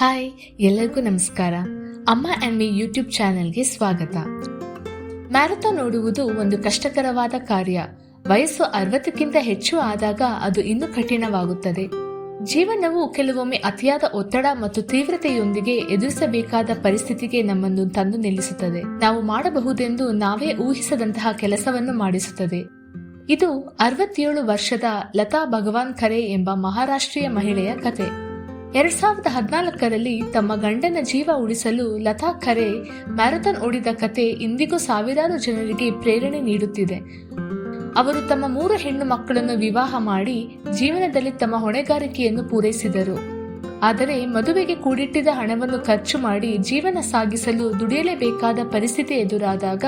Hi ಎಲ್ಲರಿಗೂ ನಮಸ್ಕಾರ. ಅಮ್ಮ ಆ್ಯಂಡ್ ಮಿ ಯೂಟ್ಯೂಬ್ ಚಾನೆಲ್ಗೆ ಸ್ವಾಗತ. ಮ್ಯಾರಥಾನ್ ಓಡುವುದು ಒಂದು ಕಷ್ಟಕರವಾದ ಕಾರ್ಯ. ವಯಸ್ಸು ಅರವತ್ತಕ್ಕಿಂತ ಹೆಚ್ಚು ಆದಾಗ ಅದು ಇನ್ನೂ ಕಠಿಣವಾಗುತ್ತದೆ. ಜೀವನವು ಕೆಲವೊಮ್ಮೆ ಅತಿಯಾದ ಒತ್ತಡ ಮತ್ತು ತೀವ್ರತೆಯೊಂದಿಗೆ ಎದುರಿಸಬೇಕಾದ ಪರಿಸ್ಥಿತಿಗೆ ನಮ್ಮನ್ನು ತಂದು ನಿಲ್ಲಿಸುತ್ತದೆ. ನಾವು ಮಾಡಬಹುದೆಂದು ನಾವೇ ಊಹಿಸದಂತಹ ಕೆಲಸವನ್ನು ಮಾಡಿಸುತ್ತದೆ. ಇದು ಅರವತ್ತೇಳು ವರ್ಷದ ಲತಾ ಭಗವಾನ್ ಖರೆ ಎಂಬ ಮಹಾರಾಷ್ಟ್ರೀಯ ಮಹಿಳೆಯ ಕತೆ. ಎರಡ್ ಸಾವಿರದ ಹದಿನಾಲ್ಕರಲ್ಲಿ ತಮ್ಮ ಗಂಡನ ಜೀವ ಉಳಿಸಲು ಲತಾ ಖರೆ ಮ್ಯಾರಥಾನ್ ಓಡಿದ ಕತೆ ಇಂದಿಗೂ ಸಾವಿರಾರು ಜನರಿಗೆ ಪ್ರೇರಣೆ ನೀಡುತ್ತಿದೆ. ಅವರು ತಮ್ಮ ಮೂರು ಹೆಣ್ಣು ಮಕ್ಕಳನ್ನು ವಿವಾಹ ಮಾಡಿ ಜೀವನದಲ್ಲಿ ತಮ್ಮ ಹೊಣೆಗಾರಿಕೆಯನ್ನು ಪೂರೈಸಿದರು. ಆದರೆ ಮದುವೆಗೆ ಕೂಡಿಟ್ಟಿದ್ದ ಹಣವನ್ನು ಖರ್ಚು ಮಾಡಿ ಜೀವನ ಸಾಗಿಸಲು ದುಡಿಯಲೇಬೇಕಾದ ಪರಿಸ್ಥಿತಿ ಎದುರಾದಾಗ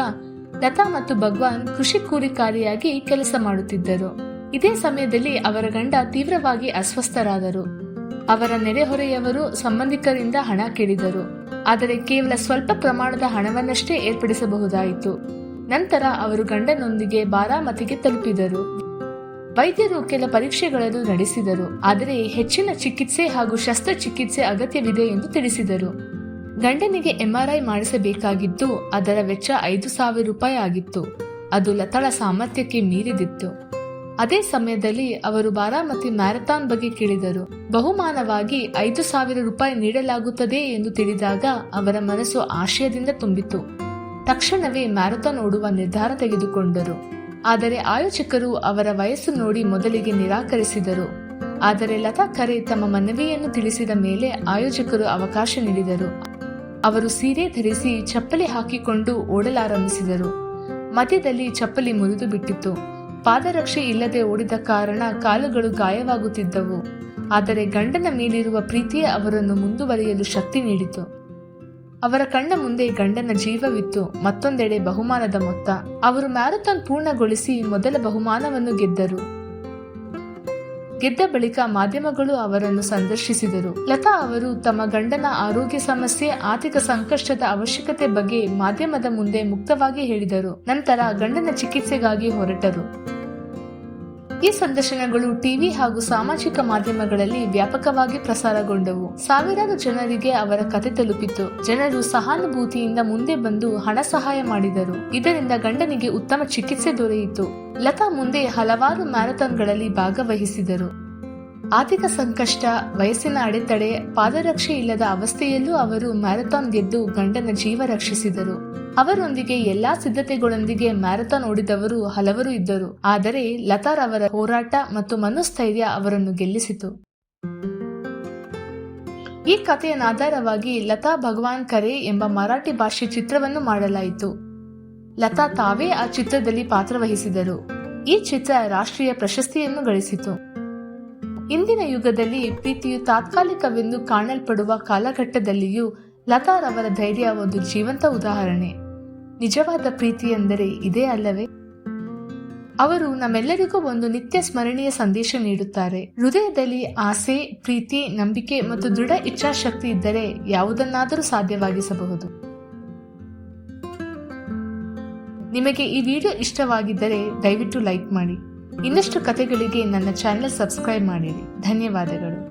ಲತಾ ಮತ್ತು ಭಗವಾನ್ ಕೃಷಿ ಕೂಲಿಕಾರಿಯಾಗಿ ಕೆಲಸ ಮಾಡುತ್ತಿದ್ದರು. ಇದೇ ಸಮಯದಲ್ಲಿ ಅವರ ಗಂಡ ತೀವ್ರವಾಗಿ ಅಸ್ವಸ್ಥರಾದರು. ಅವರ ನೆರೆಹೊರೆಯವರು ಸಂಬಂಧಿಕರಿಂದ ಹಣ ಕೇಳಿದರು. ಆದರೆ ಕೇವಲ ಸ್ವಲ್ಪ ಪ್ರಮಾಣದ ಹಣವನ್ನಷ್ಟೇ ಏರ್ಪಡಿಸಬಹುದಾಯಿತು. ನಂತರ ಅವರು ಗಂಡನೊಂದಿಗೆ ಬಾರಾಮತಿಗೆ ತಲುಪಿದರು. ವೈದ್ಯರು ಕೆಲ ಪರೀಕ್ಷೆಗಳನ್ನು ನಡೆಸಿದರು. ಆದರೆ ಹೆಚ್ಚಿನ ಚಿಕಿತ್ಸೆ ಹಾಗೂ ಶಸ್ತ್ರಚಿಕಿತ್ಸೆ ಅಗತ್ಯವಿದೆ ಎಂದು ತಿಳಿಸಿದರು. ಗಂಡನಿಗೆ ಎಂಆರ್ಐ ಮಾಡಿಸಬೇಕಾಗಿದ್ದು ಅದರ ವೆಚ್ಚ ಐದು ಸಾವಿರ ರೂಪಾಯಿ ಆಗಿತ್ತು. ಅದು ಲತಾಳ ಸಾಮರ್ಥ್ಯಕ್ಕೆ ಮೀರಿದಿತ್ತು. ಅದೇ ಸಮಯದಲ್ಲಿ ಅವರು ಬಾರಾಮತಿ ಮ್ಯಾರಥಾನ್ ಬಗ್ಗೆ ಕೇಳಿದರು. ಬಹುಮಾನವಾಗಿ ಐದು ಸಾವಿರ ರೂಪಾಯಿ ನೀಡಲಾಗುತ್ತದೆ ಎಂದು ತಿಳಿದಾಗ ಅವರ ಮನಸ್ಸು ಆಶಯದಿಂದ ತುಂಬಿತು ತಕ್ಷಣವೇ ಮ್ಯಾರಥಾನ್ ಓಡುವ ನಿರ್ಧಾರ ತೆಗೆದುಕೊಂಡರು. ಆದರೆ ಆಯೋಜಕರು ಅವರ ವಯಸ್ಸು ನೋಡಿ ಮೊದಲಿಗೆ ನಿರಾಕರಿಸಿದರು. ಆದರೆ ಲತಾ ಕರೆ ತಮ್ಮ ಮನವಿಯನ್ನು ತಿಳಿಸಿದ ಮೇಲೆ ಆಯೋಜಕರು ಅವಕಾಶ ನೀಡಿದರು. ಅವರು ಸೀರೆ ಧರಿಸಿ ಚಪ್ಪಲಿ ಹಾಕಿಕೊಂಡು ಓಡಲಾರಂಭಿಸಿದರು. ಮಧ್ಯದಲ್ಲಿ ಚಪ್ಪಲಿ ಮುರಿದು ಬಿಟ್ಟಿತ್ತು. ಪಾದರಕ್ಷೆ ಇಲ್ಲದೆ ಓಡಿದ ಕಾರಣ ಕಾಲುಗಳು ಗಾಯವಾಗುತ್ತಿದ್ದವು. ಆದರೆ ಗಂಡನ ಮೇಲಿರುವ ಪ್ರೀತಿಯೇ ಅವರನ್ನು ಮುಂದುವರಿಯಲು ಶಕ್ತಿ ನೀಡಿತು. ಅವರ ಕಣ್ಣ ಮುಂದೆ ಗಂಡನ ಜೀವವಿತ್ತು, ಮತ್ತೊಂದೆಡೆ ಬಹುಮಾನದ ಮೊತ್ತ. ಅವರು ಮ್ಯಾರಥಾನ್ ಪೂರ್ಣಗೊಳಿಸಿ ಮೊದಲ ಬಹುಮಾನವನ್ನು ಗೆದ್ದರು. ಗೆದ್ದ ಬಳಿಕ ಮಾಧ್ಯಮಗಳು ಅವರನ್ನು ಸಂದರ್ಶಿಸಿದರು. ಲತಾ ಅವರು ತಮ್ಮ ಗಂಡನ ಆರೋಗ್ಯ ಸಮಸ್ಯೆ, ಆರ್ಥಿಕ ಸಂಕಷ್ಟದ ಅವಶ್ಯಕತೆ ಬಗ್ಗೆ ಮಾಧ್ಯಮದ ಮುಂದೆ ಮುಕ್ತವಾಗಿ ಹೇಳಿದರು. ನಂತರ ಗಂಡನ ಚಿಕಿತ್ಸೆಗಾಗಿ ಹೊರಟರು. ಈ ಸಂದರ್ಶನಗಳು ಟಿವಿ ಹಾಗೂ ಸಾಮಾಜಿಕ ಮಾಧ್ಯಮಗಳಲ್ಲಿ ವ್ಯಾಪಕವಾಗಿ ಪ್ರಸಾರಗೊಂಡವು. ಸಾವಿರಾರು ಜನರಿಗೆ ಅವರ ಕತೆ ತಲುಪಿತು. ಜನರು ಸಹಾನುಭೂತಿಯಿಂದ ಮುಂದೆ ಬಂದು ಹಣ ಸಹಾಯ ಮಾಡಿದರು. ಇದರಿಂದ ಗಂಡನಿಗೆ ಉತ್ತಮ ಚಿಕಿತ್ಸೆ ದೊರೆಯಿತು. ಲತಾ ಮುಂದೆ ಹಲವಾರು ಮ್ಯಾರಥಾನ್ಗಳಲ್ಲಿ ಭಾಗವಹಿಸಿದರು. ಆರ್ಥಿಕ ಸಂಕಷ್ಟ, ವಯಸ್ಸಿನ ಅಡೆತಡೆ, ಪಾದರಕ್ಷೆ ಇಲ್ಲದ ಅವಸ್ಥೆಯಲ್ಲೂ ಅವರು ಮ್ಯಾರಥಾನ್ ಗೆದ್ದು ಗಂಡನ ಜೀವ ರಕ್ಷಿಸಿದರು. ಅವರೊಂದಿಗೆ ಎಲ್ಲಾ ಸಿದ್ಧತೆಗಳೊಂದಿಗೆ ಮ್ಯಾರಥಾನ್ ಓಡಿದವರು ಹಲವರು ಇದ್ದರು. ಆದರೆ ಲತಾರ್ ಅವರ ಹೋರಾಟ ಮತ್ತು ಮನೋಸ್ಥೈರ್ಯ ಅವರನ್ನು ಗೆಲ್ಲಿಸಿತು. ಈ ಕಥೆಯ ಆಧಾರವಾಗಿ ಲತಾ ಭಗವಾನ್ ಕರೆ ಎಂಬ ಮರಾಠಿ ಭಾಷೆ ಚಿತ್ರವನ್ನು ಮಾಡಲಾಯಿತು. ಲತಾ ತಾವೇ ಆ ಚಿತ್ರದಲ್ಲಿ ಪಾತ್ರವಹಿಸಿದರು. ಈ ಚಿತ್ರ ರಾಷ್ಟ್ರೀಯ ಪ್ರಶಸ್ತಿಯನ್ನು ಗಳಿಸಿತು. ಇಂದಿನ ಯುಗದಲ್ಲಿ ಪ್ರೀತಿಯು ತಾತ್ಕಾಲಿಕವೆಂದು ಕಾಣಲ್ಪಡುವ ಕಾಲಘಟ್ಟದಲ್ಲಿಯೂ ಲತಾರವರ ಧೈರ್ಯ ಒಂದು ಜೀವಂತ ಉದಾಹರಣೆ. ನಿಜವಾದ ಪ್ರೀತಿ ಎಂದರೆ ಇದೇ ಅಲ್ಲವೇ? ಅವರು ನಮ್ಮೆಲ್ಲರಿಗೂ ಒಂದು ನಿತ್ಯ ಸ್ಮರಣೀಯ ಸಂದೇಶ ನೀಡುತ್ತಾರೆ. ಹೃದಯದಲ್ಲಿ ಆಸೆ, ಪ್ರೀತಿ, ನಂಬಿಕೆ ಮತ್ತು ದೃಢ ಇಚ್ಛಾಶಕ್ತಿ ಇದ್ದರೆ ಯಾವುದನ್ನಾದರೂ ಸಾಧ್ಯವಾಗಿಸಬಹುದು. ನಿಮಗೆ ಈ ವಿಡಿಯೋ ಇಷ್ಟವಾಗಿದ್ದರೆ ದಯವಿಟ್ಟು ಲೈಕ್ ಮಾಡಿ. ಇನ್ನಷ್ಟು ಕಥೆಗಳಿಗೆ ನನ್ನ ಚಾನೆಲ್ ಸಬ್ಸ್ಕ್ರೈಬ್ ಮಾಡಿರಿ. ಧನ್ಯವಾದಗಳು.